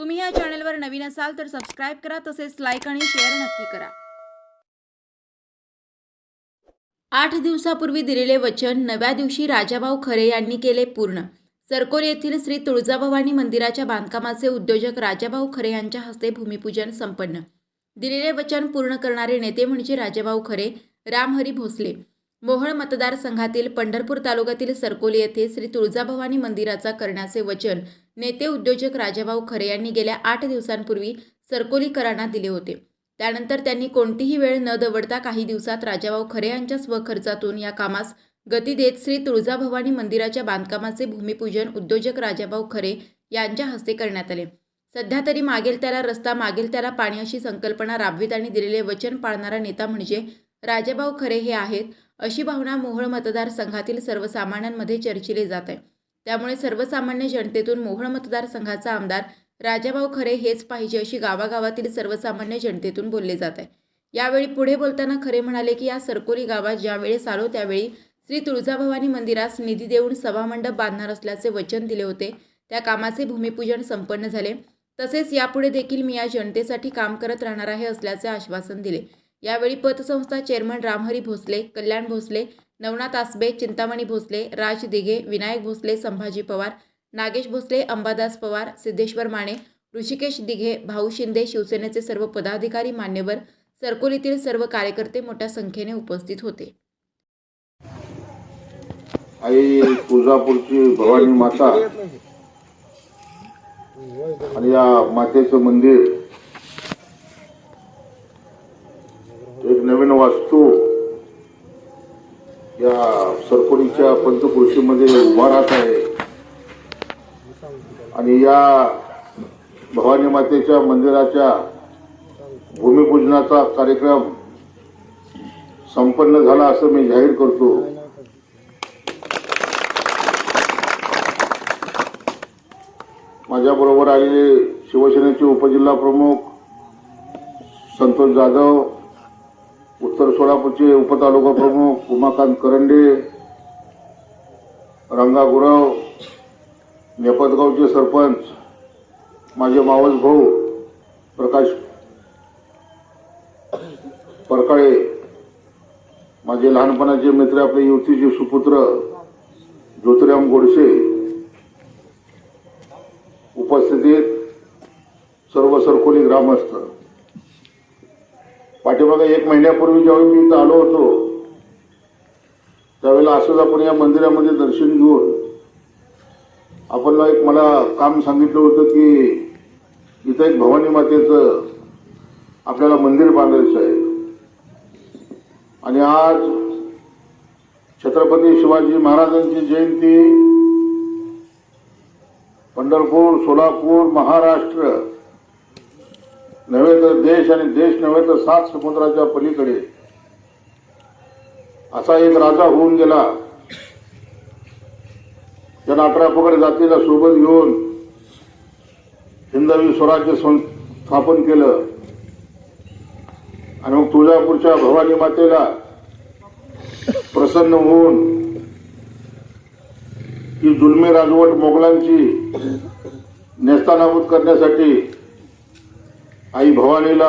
तुम्ही या चॅनलवर नवीन असाल तर सबस्क्राईब करा तसेच लाईक आणि शेअर नक्की करा. आठ दिवसापूर्वी दिलेले वचन नव्या दिवशी राजाभाऊ खरे यांनी केले पूर्ण. सरकोल येथील श्री तुळजाभवानी मंदिराच्या बांधकामाचे उद्योजक राजाभाऊ खरे यांच्या हस्ते भूमिपूजन संपन्न. दिलेले वचन पूर्ण करणारे नेते म्हणजे राजाभाऊ खरे रामहरी भोसले. मोहळ मतदारसंघातील पंढरपूर तालुक्यातील सरकोली येथे श्री तुळजाभवानी मंदिराचा करण्याचे वचन नेते उद्योजक राजाभाऊ खरे यांनी गेल्या आठ दिवसांपूर्वी सरकोलीकरांना दिले होते. त्यानंतर त्यांनी कोणतीही वेळ न दवडता काही दिवसात राजाभाऊ खरे यांच्या स्वखर्चातून या कामास गती देत श्री तुळजाभवानी मंदिराच्या बांधकामाचे भूमिपूजन उद्योजक राजाभाऊ खरे यांच्या हस्ते करण्यात आले. सध्या तरी मागेल त्याला रस्ता मागेल त्याला पाणी अशी संकल्पना राबवीत आणि दिलेले वचन पाळणारा नेता म्हणजे राजाभाऊ खरे हे आहेत. अशी भावना मोहोळ मतदारसंघातील सर्वसामान्यांमध्ये चर्चिली जात. आहे त्यामुळे सर्वसामान्य जनतेतून मोहोळ मतदारसंघाचा आमदार राजाभाऊ खरे हेच पाहिजे अशी गावागावातील सर्वसामान्य जनतेतून बोलले जात. आहे यावेळी पुढे बोलताना खरे म्हणाले की या सरकोरी गावात ज्यावेळेस आलो त्यावेळी श्री तुळजाभवानी मंदिरास निधी देऊन सभामंडप बांधणार असल्याचे वचन दिले होते त्या कामाचे भूमिपूजन संपन्न झाले. तसेच यापुढे देखील मी या जनतेसाठी काम करत राहणार आहे असल्याचे आश्वासन दिले. यावेळी पतसंस्था चेअरमन रामहरी भोसले कल्याण भोसले नवनाथ आसबे चिंतामणी भोसले राज दिघे विनायक भोसले संभाजी पवार नागेश भोसले अंबादास पवार सिद्धेश्वर माने ऋषिकेश दिघे भाऊ शिंदे शिवसेनेचे सर्व पदाधिकारी मान्यवर सरकोलीतील सर्व कार्यकर्ते मोठ्या संख्येने उपस्थित होते. आई तुळजापूरची भवानी माता आणि या मातेचं मंदिर एक नवीन वास्तू या सरकोडीच्या पंचकृषीमध्ये उभा राहत आहे. आणि या भवानी मातेच्या मंदिराच्या भूमिपूजनाचा कार्यक्रम संपन्न झाला असं मी जाहीर करतो. माझ्याबरोबर आलेले शिवसेनेचे उपजिल्हा प्रमुख संतोष जाधव उत्तर सोलापूरचे उपतालुका प्रमुख उमाकांत करंडे रंगा गुराव नेपतगावचे सरपंच माझे मावस भाऊ प्रकाश परकाळे माझे लहानपणाचे मित्र आपले युवतीचे सुपुत्र ज्योतिराम गोडसे उपस्थितीत सर्व सरकोली ग्रामस्थ. पाठीमागा एक महिन्यापूर्वी ज्यावेळी मी इथं आलो होतो त्यावेळेला असंच आपण या मंदिरामध्ये दर्शन घेऊन आपण एक मला काम सांगितलं होतं की इथं एक भवानी मातेचं आपल्याला मंदिर बांधायचं आहे. आणि आज छत्रपती शिवाजी महाराजांची जयंती पंढरपूर सोलापूर महाराष्ट्र नव्हे तर देश आणि देश नव्हे तर सात समुद्राच्या पलीकडे. असा एक राजा होऊन गेला. ज्यानं अठरा पगड जातीला सोबत घेऊन हिंदवी स्वराज्य सं- स्थापन केलं. आणि मग तुळजापूरच्या भवानी मातेला प्रसन्न होऊन ही जुलमी राजवट मोगलांची नेस्तानाबूत करण्यासाठी आई भवानीला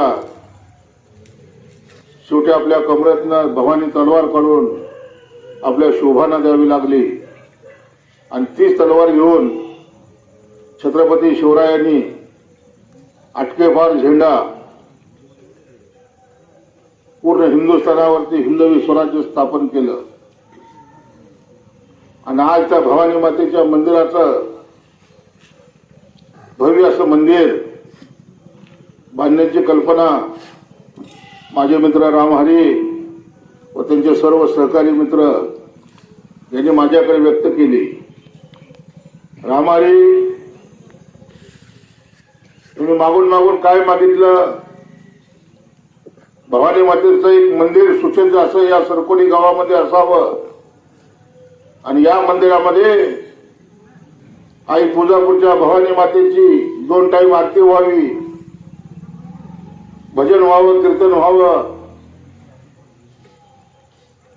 शेवटी आपल्या कमरेतनं भवानी तलवार काढून आपल्या शोभाना द्यावी लागली. आणि तीच तलवार घेऊन छत्रपती शिवरायांनी अटकेपार झेंडा पूर्ण हिंदुस्थानावरती हिंदवी स्वराज्य स्थापन केलं. आणि आज त्या भवानी मातेच्या मंदिराचं भव्य असं मंदिर बांधण्याची कल्पना माझे मित्र रामहरी व त्यांचे सर्व सहकारी मित्र यांनी माझ्याकडे व्यक्त केली. रामहरी तुम्ही मागून मागून काय मागितलं? भवानी मातेचं एक मंदिर सुसज्ज असं या सरकोली गावामध्ये असावं. आणि या मंदिरामध्ये आई तुळजापूरच्या भवानी मातेची दोन टाईम आरती व्हावी. भजन व्हावं कीर्तन व्हावं.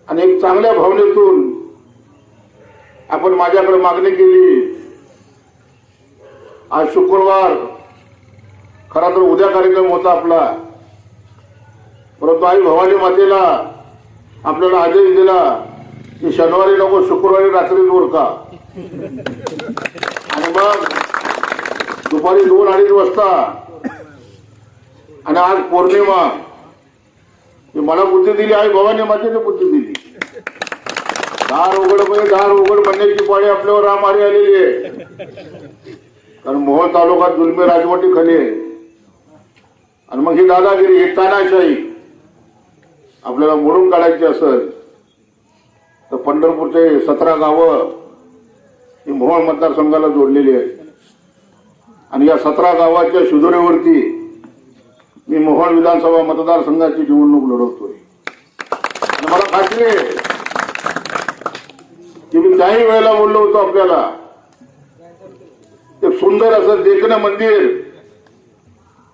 आणि एक चांगल्या भावनेतून आपण माझ्याकडे मागणी केली. आज शुक्रवार. खरा तर उद्या कार्यक्रम होता आपला. परंतु आई भवानी मातेला आपल्याला आदेश दिला की शनिवारी नको शुक्रवारी रात्री दूर का. आणि मग दुपारी दोन अडीच वाजता आणि आज पौर्णिमा. ही मला बुद्धी दिली आई भवानी मातेने बुद्धी दिली. दार उघड म्हणजे दार उघड म्हणण्याची पाळी आपल्यावर रामारी आलेली आहे. कारण मोहोळ तालुका जुलमी राजवटी खाली आहे. आणि मग ही दादागिरी ही तानाशाही आपल्याला मोडून काढायची असेल तर पंढरपूरचे सतरा गावं ही मोहोळ मतदारसंघाला जोडलेली आहेत. आणि या सतरा गावाच्या शिदोरीवरती मी मोहाळ विधानसभा मतदारसंघाची निवडणूक लढवतोय. आणि मला खात्री आहे की मी काही वेळेला बोललो होतो आपल्याला ते सुंदर असं देखणं मंदिर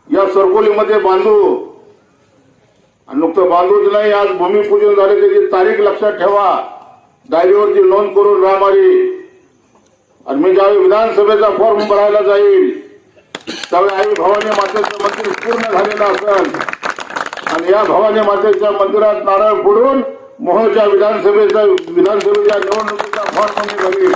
या सरकोलीमध्ये बांधू. आणि नुकतं बांधूच नाही आज भूमिपूजन झाले त्याची तारीख लक्षात ठेवा. डायरीवरती नोंद करून रामारी आणि मी ज्यावेळी विधानसभेचा फॉर्म भरायला जाईल त्यावेळी आई भवानी मातेचं मंदिर पूर्ण झालेलं असेल. आणि या भवानी मातेच्या मंदिरात नारळ फोडून मोहच्या विधानसभेचा विधानसभेच्या निवडणुकीचा फॉर्म मी भरील